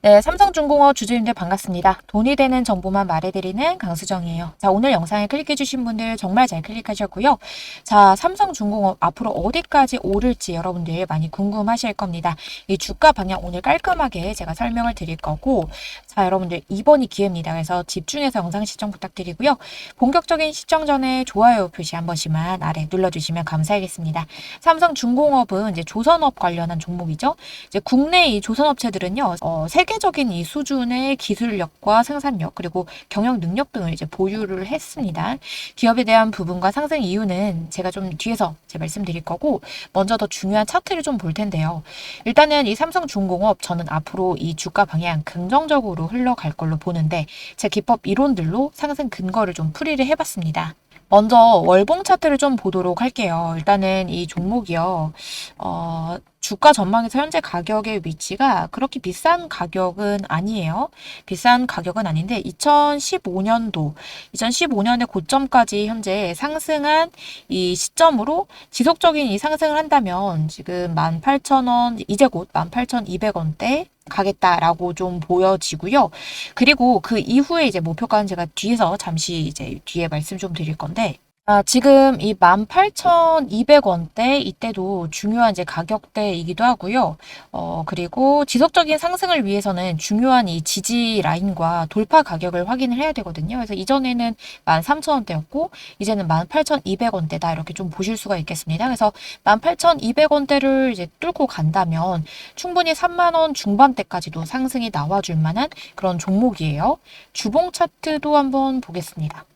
네, 삼성중공업 주주님들 반갑습니다. 돈이 되는 정보만 말해드리는 강수정이에요. 자, 오늘 영상에 클릭해주신 분들 정말 잘 클릭하셨고요. 자, 삼성중공업 앞으로 어디까지 오를지 여러분들 많이 궁금하실 겁니다. 이 주가 방향 오늘 깔끔하게 제가 설명을 드릴 거고, 자, 여러분들 이번이 기회입니다. 그래서 집중해서 영상 시청 부탁드리고요. 본격적인 시청 전에 좋아요 표시 한 번씩만 아래 눌러주시면 감사하겠습니다. 삼성중공업은 이제 조선업 관련한 종목이죠. 이제 국내 이 조선업체들은요, 어, 세 계적인 이 수준의 기술력과 생산력 그리고 경영 능력 등을 이제 보유를 했습니다. 기업에 대한 부분과 상승 이유는 제가 좀 뒤에서 제 말씀드릴 거고 먼저 더 중요한 차트를 좀 볼 텐데요. 일단은 이 삼성중공업 저는 앞으로 이 주가 방향 긍정적으로 흘러갈 걸로 보는데 제 기법 이론들로 상승 근거를 좀 풀이를 해봤습니다. 먼저 월봉 차트를 좀 보도록 할게요. 일단은 이 종목이요. 어, 주가 전망에서 현재 가격의 위치가 그렇게 비싼 가격은 아니에요. 비싼 가격은 아닌데 2015년도, 2015년의 고점까지 현재 상승한 이 시점으로 지속적인 이 상승을 한다면 지금 18,000원, 이제 곧 18,200원대 가겠다라고 좀 보여지고요. 그리고 그 이후에 이제 목표가는 제가 뒤에서 잠시 이제 뒤에 말씀 좀 드릴 건데 아, 지금 이 18,200원대 이때도 중요한 이제 가격대이기도 하고요. 어, 그리고 지속적인 상승을 위해서는 중요한 이 지지 라인과 돌파 가격을 확인을 해야 되거든요. 그래서 이전에는 13,000원대였고 이제는 18,200원대다 이렇게 좀 보실 수가 있겠습니다. 그래서 18,200원대를 이제 뚫고 간다면 충분히 3만 원 중반대까지도 상승이 나와 줄 만한 그런 종목이에요. 주봉 차트도 한번 보겠습니다.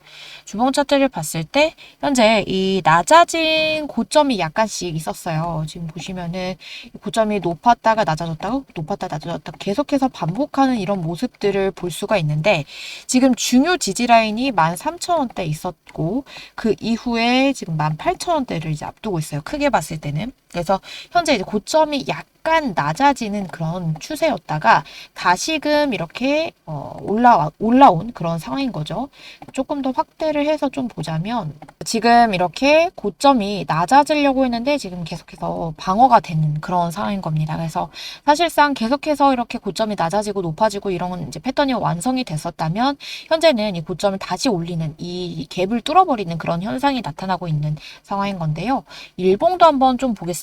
주봉 차트를 봤을 때 현재 이 낮아진 고점이 약간씩 있었어요. 지금 보시면은 고점이 높았다가 낮아졌다가 높았다 낮아졌다 계속해서 반복하는 이런 모습들을 볼 수가 있는데 지금 중요 지지 라인이 13,000원대 있었고 그 이후에 지금 18,000원대를 이제 앞두고 있어요. 크게 봤을 때는. 그래서 현재 이제 고점이 약간 낮아지는 그런 추세였다가 다시금 이렇게 어 올라와 올라온 그런 상황인 거죠. 조금 더 확대를 해서 좀 보자면 지금 이렇게 고점이 낮아지려고 했는데 지금 계속해서 방어가 되는 그런 상황인 겁니다. 그래서 사실상 계속해서 이렇게 고점이 낮아지고 높아지고 이런 이제 패턴이 완성이 됐었다면 현재는 이 고점을 다시 올리는 이 갭을 뚫어버리는 그런 현상이 나타나고 있는 상황인 건데요. 일봉도 한번 좀 보겠습니다.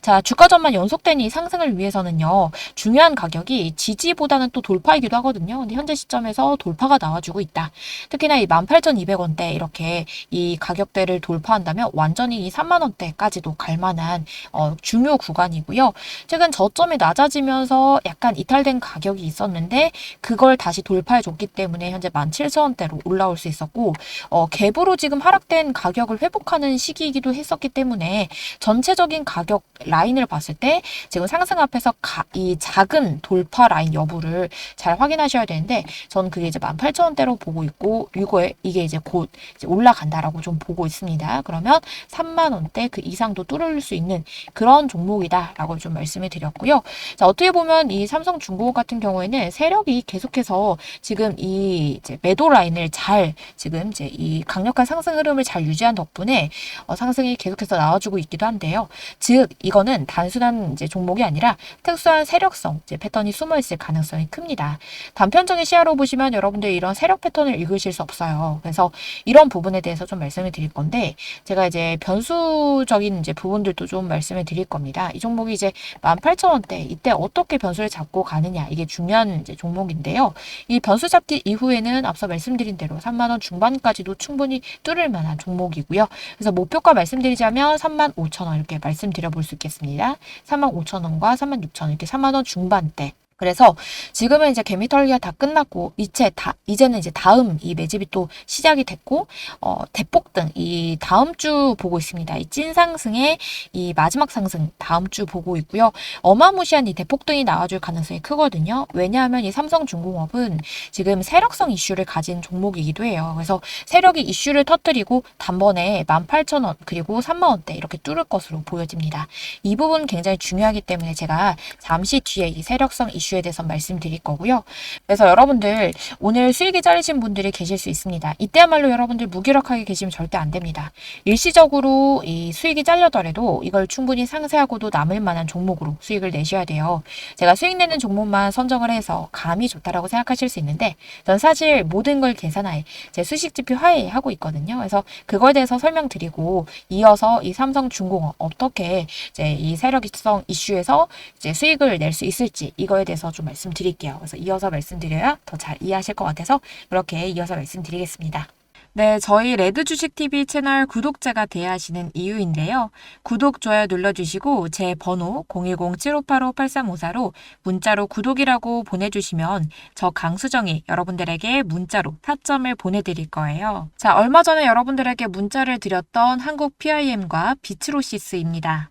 자, 주가 전만 연속된 이 상승을 위해서는요, 중요한 가격이 지지보다는 또 돌파이기도 하거든요. 근데 현재 시점에서 돌파가 나와주고 있다. 특히나 이 18,200원대 이렇게 이 가격대를 돌파한다면 완전히 이 3만 원대까지도 갈 만한 어, 중요 구간이고요. 최근 저점이 낮아지면서 약간 이탈된 가격이 있었는데 그걸 다시 돌파해 줬기 때문에 현재 17,000원대로 올라올 수 있었고 어, 갭으로 지금 하락된 가격을 회복하는 시기이기도 했었기 때문에 전체적인 가격 라인을 봤을 때 지금 상승 앞에서 가, 이 작은 돌파 라인 여부를 잘 확인하셔야 되는데 저는 그게 이제 18,000원대로 보고 있고 이거에 이게 이제 곧 이제 올라간다라고 좀 보고 있습니다. 그러면 3만 원대 그 이상도 뚫을 수 있는 그런 종목이다라고 좀 말씀을 드렸고요. 자, 어떻게 보면 이 삼성중공업 같은 경우에는 세력이 계속해서 지금 이 이제 매도 라인을 잘 지금 이제 이 강력한 상승 흐름을 잘 유지한 덕분에 어, 상승이 계속해서 나와주고 있기도 한데요. 즉 이거는 단순한 이제 종목이 아니라 특수한 세력성 이제 패턴이 숨어 있을 가능성이 큽니다. 단편적인 시야로 보시면 여러분들 이런 세력 패턴을 읽으실 수 없어요. 그래서 이런 부분에 대해서 좀 말씀을 드릴 건데 제가 이제 변수적인 이제 부분들도 좀 말씀을 드릴 겁니다. 이 종목이 이제 18,000원대 이때 어떻게 변수를 잡고 가느냐 이게 중요한 이제 종목인데요. 이 변수 잡기 이후에는 앞서 말씀드린 대로 3만 원 중반까지도 충분히 뚫을 만한 종목이고요. 그래서 목표가 말씀드리자면 3만 5천 원 이렇게 말씀드려 볼 수 있겠습니다. 3만 5천 원과 3만 6천 원 이렇게 3만 원 중반대 그래서 지금은 이제 개미털기가 다 끝났고 이제 다 이제는 이제 다음 이 매집이 또 시작이 됐고 어 대폭등 이 다음 주 보고 있습니다. 이 찐 상승의 이 마지막 상승 다음 주 보고 있고요. 어마무시한 이 대폭등이 나와줄 가능성이 크거든요. 왜냐하면 이 삼성중공업은 지금 세력성 이슈를 가진 종목이기도 해요. 그래서 세력이 이슈를 터뜨리고 단번에 18,000원 그리고 3만 원대 이렇게 뚫을 것으로 보여집니다. 이 부분 굉장히 중요하기 때문에 제가 잠시 뒤에 이 세력성 이슈 이슈에 대해서 말씀드릴 거고요. 그래서 여러분들 오늘 수익이 잘리신 분들이 계실 수 있습니다. 이때야말로 여러분들 무기력하게 계시면 절대 안 됩니다. 일시적으로 이 수익이 잘려더라도 이걸 충분히 상세하고도 남을 만한 종목으로 수익을 내셔야 돼요. 제가 수익 내는 종목만 선정을 해서 감이 좋다라고 생각하실 수 있는데 전 사실 모든 걸 계산하에 제 수식 지표 하에 하고 있거든요. 그래서 그거에 대해서 설명드리고 이어서 이 삼성 중공업 어떻게 이제 이 세력성 이슈에서 이제 수익을 낼 수 있을지 이거에 대해서 좀 말씀드릴게요. 그래서 이어서 말씀드려야 더 잘 이해하실 것 같아서 그렇게 이어서 말씀드리겠습니다. 네, 저희 레드 주식 TV 채널 구독자가 돼야 하시는 이유인데요. 구독, 좋아요 눌러 주시고 제 번호 010-7585-8354로 문자로 구독이라고 보내 주시면 저 강수정이 여러분들에게 문자로 타점을 보내 드릴 거예요. 자, 얼마 전에 여러분들에게 문자를 드렸던 한국 PIM과 비츠로시스입니다.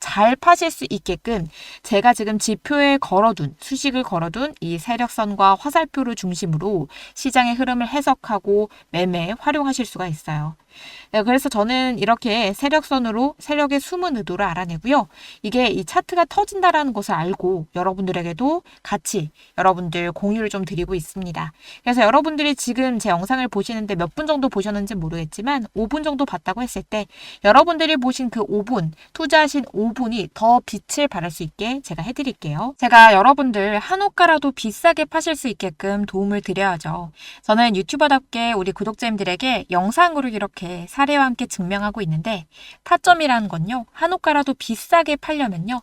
잘 파실 수 있게끔 제가 지금 지표에 걸어둔 수식을 걸어둔 이 세력선과 화살표를 중심으로 시장의 흐름을 해석하고 매매에 활용하실 수가 있어요. 네, 그래서 저는 이렇게 세력선으로 세력의 숨은 의도를 알아내고요. 이게 이 차트가 터진다라는 것을 알고 여러분들에게도 같이 여러분들 공유를 좀 드리고 있습니다. 그래서 여러분들이 지금 제 영상을 보시는데 몇 분 정도 보셨는지 모르겠지만 5분 정도 봤다고 했을 때 여러분들이 보신 그 5분, 투자하신 5 분이 더 빛을 발할 수 있게 제가 해드릴게요. 제가 여러분들 한옥가라도 비싸게 파실 수 있게끔 도움을 드려야죠. 저는 유튜버답게 우리 구독자님들에게 영상으로 이렇게 사례와 함께 증명하고 있는데 타점이라는 건요. 한옥가라도 비싸게 팔려면요.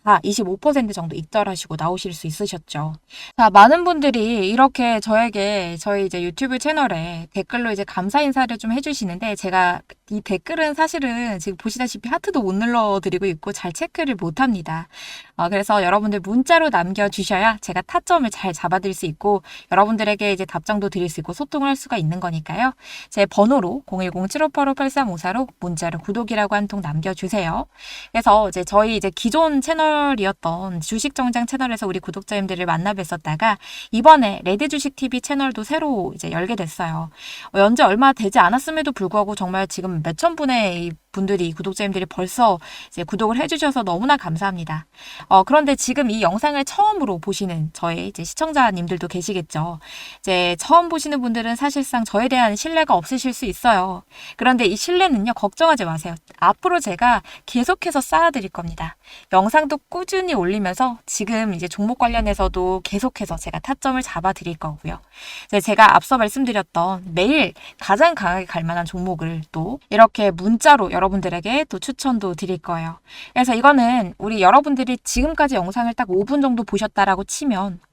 다25% 정도 입절하시고 나오실 수 있으셨죠. 자, 많은 분들이 이렇게 저에게 저희 이제 유튜브 채널에 댓글로 이제 감사 인사를 좀 해주시는데 제가 이 댓글은 사실은 지금 보시다시피 하트도 못 눌러드리고 있고 잘 체크를 못 합니다. 어, 그래서 여러분들 문자로 남겨주셔야 제가 타점을 잘 잡아드릴 수 있고 여러분들에게 이제 답장도 드릴 수 있고 소통을 할 수가 있는 거니까요. 제 번호로 010-7585-8354로 문자로 구독이라고 한 통 남겨주세요. 그래서 이제 저희 이제 기존 채널이었던 주식정장 채널에서 우리 구독자님들을 만나 뵀었다가 이번에 레드 주식 TV 채널도 새로 이제 열게 됐어요. 어, 연재 얼마 되지 않았음에도 불구하고 정말 지금 몇천 분의 분들이 구독자님들이 벌써 이제 구독을 해주셔서 너무나 감사합니다. 어, 그런데 지금 이 영상을 처음으로 보시는 저의 이제 시청자님들도 계시겠죠. 이제 처음 보시는 분들은 사실상 저에 대한 신뢰가 없으실 수 있어요. 그런데 이 신뢰는요, 걱정하지 마세요. 앞으로 제가 계속해서 쌓아드릴 겁니다. 영상도 꾸준히 올리면서 지금 이제 종목 관련해서도 계속해서 제가 타점을 잡아 드릴 거고요. 제가 앞서 말씀드렸던 매일 가장 강하게 갈 만한 종목을 또 이렇게 문자로 여러분들에게 또 추천도 드릴 거예요. 그래서 이거는 우리 여러분들이 지금까지 영상을 딱 5분 정도 보셨다라고 치면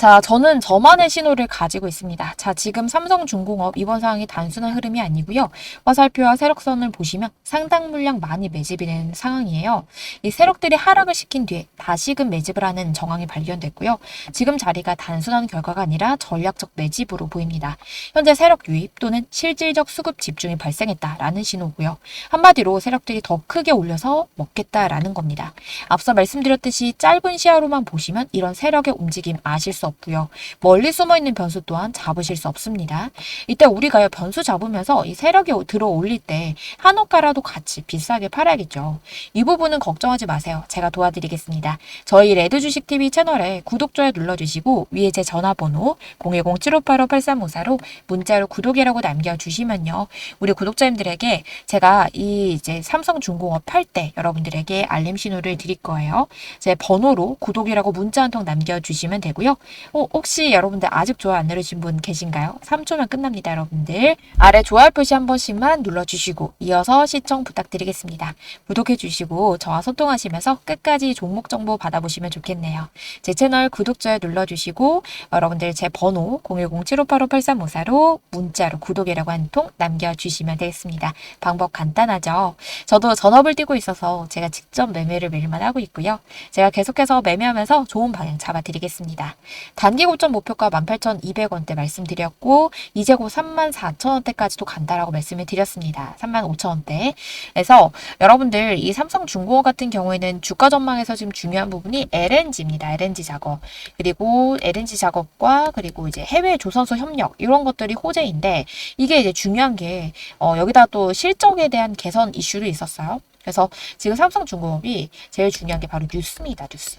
자, 저는 저만의 신호를 가지고 있습니다. 자, 지금 삼성중공업 이번 상황이 단순한 흐름이 아니고요. 화살표와 세력선을 보시면 상당 물량 많이 매집이 된 상황이에요. 이 세력들이 하락을 시킨 뒤에 다시금 매집을 하는 정황이 발견됐고요. 지금 자리가 단순한 결과가 아니라 전략적 매집으로 보입니다. 현재 세력 유입 또는 실질적 수급 집중이 발생했다라는 신호고요. 한마디로 세력들이 더 크게 올려서 먹겠다라는 겁니다. 앞서 말씀드렸듯이 짧은 시야로만 보시면 이런 세력의 움직임 아실 수 없고요. 멀리 숨어 있는 변수 또한 잡으실 수 없습니다. 이때 우리가요 변수 잡으면서 이 세력이 들어 올릴 때 한옥가라도 같이 비싸게 팔아야겠죠. 이 부분은 걱정하지 마세요. 제가 도와드리겠습니다. 저희 레드 주식 TV 채널에 구독 좋아요 눌러주시고 위에 제 전화번호 010-7585-8354로 문자로 구독이라고 남겨주시면요. 우리 구독자님들에게 제가 이 이제 삼성중공업 팔 때 여러분들에게 알림 신호를 드릴 거예요. 제 번호로 구독이라고 문자 한 통 남겨주시면 되고요. 어, 혹시 여러분들 아직 좋아요 안 누르신 분 계신가요? 3초면 끝납니다, 여러분들. 아래 좋아요 표시 한 번씩만 눌러주시고 이어서 시청 부탁드리겠습니다. 구독해주시고 저와 소통하시면서 끝까지 종목 정보 받아보시면 좋겠네요. 제 채널 구독, 좋아요 눌러주시고 여러분들 제 번호 010-7585-8354로 문자로 구독이라고 한 통 남겨주시면 되겠습니다. 방법 간단하죠? 저도 전업을 뛰고 있어서 제가 직접 매매를 매일만 하고 있고요. 제가 계속해서 매매하면서 좋은 방향 잡아드리겠습니다. 단기 고점 목표가 18,200원대 말씀드렸고 이제 곧 34,000원대까지도 간다라고 말씀을 드렸습니다. 35,000원대. 그래서 여러분들 이 삼성중공업 같은 경우에는 주가 전망에서 지금 중요한 부분이 LNG입니다. LNG 작업. 그리고 LNG 작업과 그리고 이제 해외 조선소 협력 이런 것들이 호재인데 이게 이제 중요한 게 어, 여기다 또 실적에 대한 개선 이슈도 있었어요. 그래서 지금 삼성중공업이 제일 중요한 게 바로 뉴스입니다, 뉴스.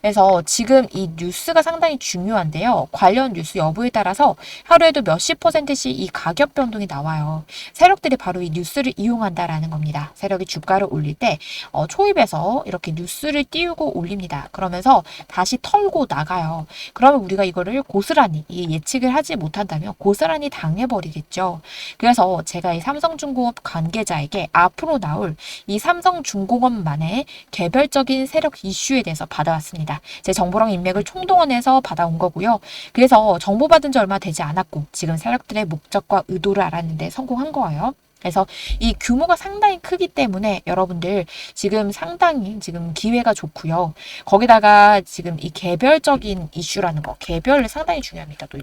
그래서 지금 이 뉴스가 상당히 중요한데요. 관련 뉴스 여부에 따라서 하루에도 몇십 퍼센트씩 이 가격 변동이 나와요. 세력들이 바로 이 뉴스를 이용한다라는 겁니다. 세력이 주가를 올릴 때 어, 초입에서 이렇게 뉴스를 띄우고 올립니다. 그러면서 다시 털고 나가요. 그러면 우리가 이거를 고스란히 이 예측을 하지 못한다면 고스란히 당해버리겠죠. 그래서 제가 이 삼성중공업 관계자에게 앞으로 나올 이 삼성중공업만의 개별적인 세력 이슈에 대해서 받아왔습니다. 제 정보랑 인맥을 총동원해서 받아온 거고요. 그래서 정보 받은 지 얼마 되지 않았고 지금 세력들의 목적과 의도를 알았는데 성공한 거예요. 그래서 이 규모가 상당히 크기 때문에 여러분들 지금 상당히 지금 기회가 좋고요. 거기다가 지금 이 개별적인 이슈라는 거, 개별 상당히 중요합니다. 또.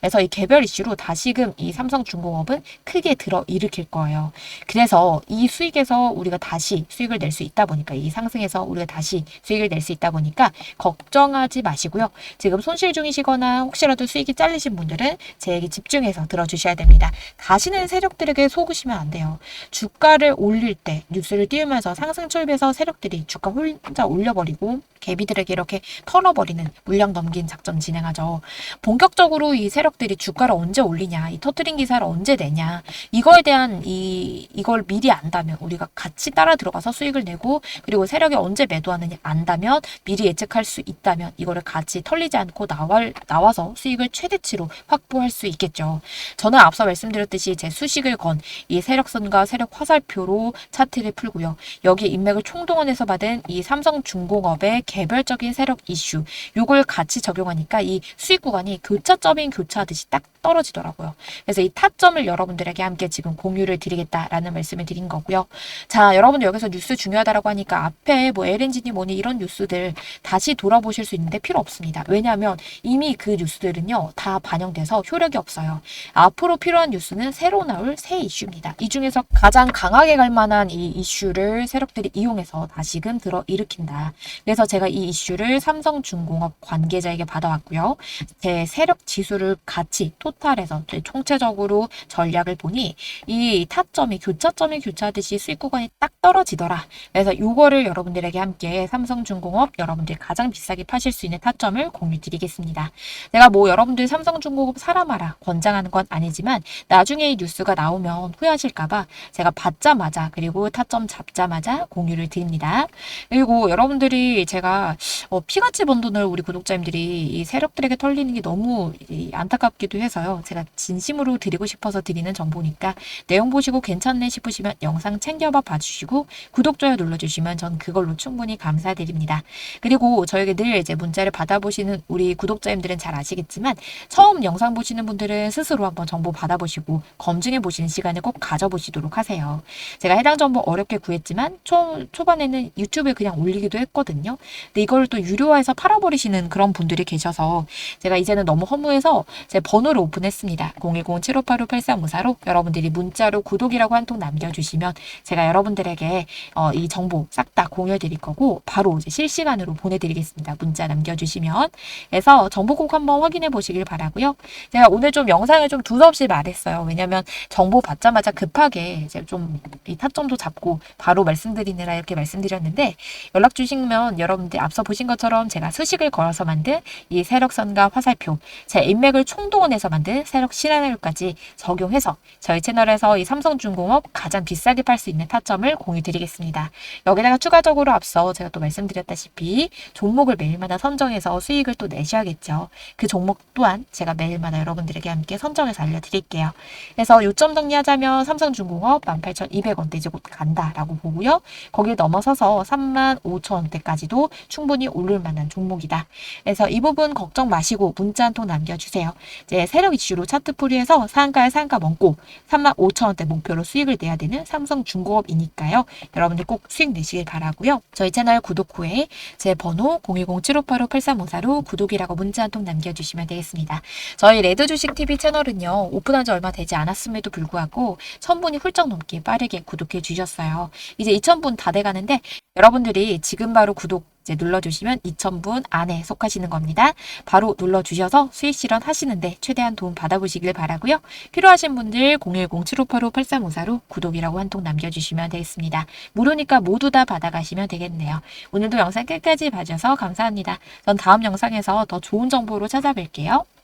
그래서 이 개별 이슈로 다시금 이 삼성중공업은 크게 들어 일으킬 거예요. 그래서 이 수익에서 우리가 다시 수익을 낼 수 있다 보니까 이 상승에서 우리가 다시 수익을 낼 수 있다 보니까 걱정하지 마시고요. 지금 손실 중이시거나 혹시라도 수익이 잘리신 분들은 제 얘기 집중해서 들어주셔야 됩니다. 다시는 세력들에게 속으시 면 안 돼요. 주가를 올릴 때 뉴스를 띄우면서 상승 출입해서 세력들이 주가 혼자 올려버리고 개비들에게 이렇게 털어버리는 물량 넘긴 작전 진행하죠. 본격적으로 이 세력들이 주가를 언제 올리냐, 이 터트린 기사를 언제 내냐, 이거에 대한 이, 이걸 미리 안다면 우리가 같이 따라 들어가서 수익을 내고 그리고 세력이 언제 매도하느냐 안다면 미리 예측할 수 있다면 이거를 같이 털리지 않고 나와, 나와서 수익을 최대치로 확보할 수 있겠죠. 저는 앞서 말씀드렸듯이 제 수식을 건이 세력선과 세력 화살표로 차트를 풀고요. 여기 인맥을 총동원해서 받은 이 삼성중공업의 개별적인 세력 이슈 요걸 같이 적용하니까 이 수익 구간이 교차점인 교차하듯이 딱 떨어지더라고요. 그래서 이 타점을 여러분들에게 함께 지금 공유를 드리겠다라는 말씀을 드린 거고요. 자, 여러분들 여기서 뉴스 중요하다라고 하니까 앞에 뭐 LNG니 뭐니 이런 뉴스들 다시 돌아보실 수 있는데 필요 없습니다. 왜냐하면 이미 그 뉴스들은요 다 반영돼서 효력이 없어요. 앞으로 필요한 뉴스는 새로 나올 새 이슈입니다. 이 중에서 가장 강하게 갈 만한 이 이슈를 세력들이 이용해서 다시금 들어 일으킨다. 그래서 제가 이 이슈를 삼성중공업 관계자에게 받아왔고요. 제 세력 지수를 같이 토탈해서 총체적으로 전략을 보니 이 타점이 교차점이 교차하듯이 수익 구간이 딱 떨어지더라. 그래서 이거를 여러분들에게 함께 삼성중공업 여러분들이 가장 비싸게 파실 수 있는 타점을 공유 드리겠습니다. 내가 뭐 여러분들 삼성중공업 사라 마라 권장하는 건 아니지만 나중에 이 뉴스가 나오면 후회하실까봐 제가 받자마자 그리고 타점 잡자마자 공유를 드립니다. 그리고 여러분들이 제가 어, 피같이 번 돈을 우리 구독자님들이 이 세력들에게 털리는 게 너무 이 안타깝기도 해서요. 제가 진심으로 드리고 싶어서 드리는 정보니까 내용 보시고 괜찮네 싶으시면 영상 챙겨봐 봐주시고 구독, 좋아요 눌러주시면 전 그걸로 충분히 감사드립니다. 그리고 저에게 늘 이제 문자를 받아보시는 우리 구독자님들은 잘 아시겠지만 처음 영상 보시는 분들은 스스로 한번 정보 받아보시고 검증해 보시는 시간을 꼭꼭 가져보시도록 하세요. 제가 해당 정보 어렵게 구했지만 초, 초반에는 유튜브에 그냥 올리기도 했거든요. 근데 이걸 또 유료화해서 팔아버리시는 그런 분들이 계셔서 제가 이제는 너무 허무해서 제 번호를 오픈했습니다. 010-7585-8354로 여러분들이 문자로 구독이라고 한 통 남겨주시면 제가 여러분들에게 어, 이 정보 싹 다 공유해드릴 거고 바로 이제 실시간으로 보내드리겠습니다. 문자 남겨주시면 그래서 정보 꼭 한번 확인해 보시길 바라고요. 제가 오늘 좀 영상을 좀 두서없이 말했어요. 왜냐면 정보 받자마자 급하게 이제 좀 이 타점도 잡고 바로 말씀드리느라 이렇게 말씀드렸는데 연락 주시면 여러분들 앞서 보신 것처럼 제가 수식을 걸어서 만든 이 세력선과 화살표, 제 인맥을 총동원해서 만든 세력 시나리오까지 적용해서 저희 채널에서 이 삼성중공업 가장 비싸게 팔 수 있는 타점을 공유 드리겠습니다. 여기다가 추가적으로 앞서 제가 또 말씀드렸다시피 종목을 매일마다 선정해서 수익을 또 내셔야겠죠. 그 종목 또한 제가 매일마다 여러분들에게 함께 선정해서 알려드릴게요. 그래서 요점 정리하자면 삼성중공업 18,200원대 이제 곧 간다라고 보고요. 거기에 넘어서서 35,000원대까지도 충분히 오를 만한 종목이다. 그래서 이 부분 걱정 마시고 문자 한 통 남겨주세요. 이제 세력 이슈로 차트 풀이해서 상가에 상가 먹고 35,000원대 목표로 수익을 내야 되는 삼성중공업이니까요. 여러분들 꼭 수익 내시길 바라고요. 저희 채널 구독 후에 제 번호 010-7585-8354로 구독이라고 문자 한 통 남겨주시면 되겠습니다. 저희 레드 주식 TV 채널은요 오픈한 지 얼마 되지 않았음에도 불구하고 1000분이 훌쩍 넘게 빠르게 구독해 주셨어요. 이제 2000분 다 돼가는데 여러분들이 지금 바로 구독 눌러주시면 2000분 안에 속하시는 겁니다. 바로 눌러주셔서 수익 실현 하시는데 최대한 도움 받아보시길 바라고요. 필요하신 분들 010-7585-8354로 구독이라고 한 통 남겨주시면 되겠습니다. 무료니까 모두 다 받아가시면 되겠네요. 오늘도 영상 끝까지 봐주셔서 감사합니다. 전 다음 영상에서 더 좋은 정보로 찾아뵐게요.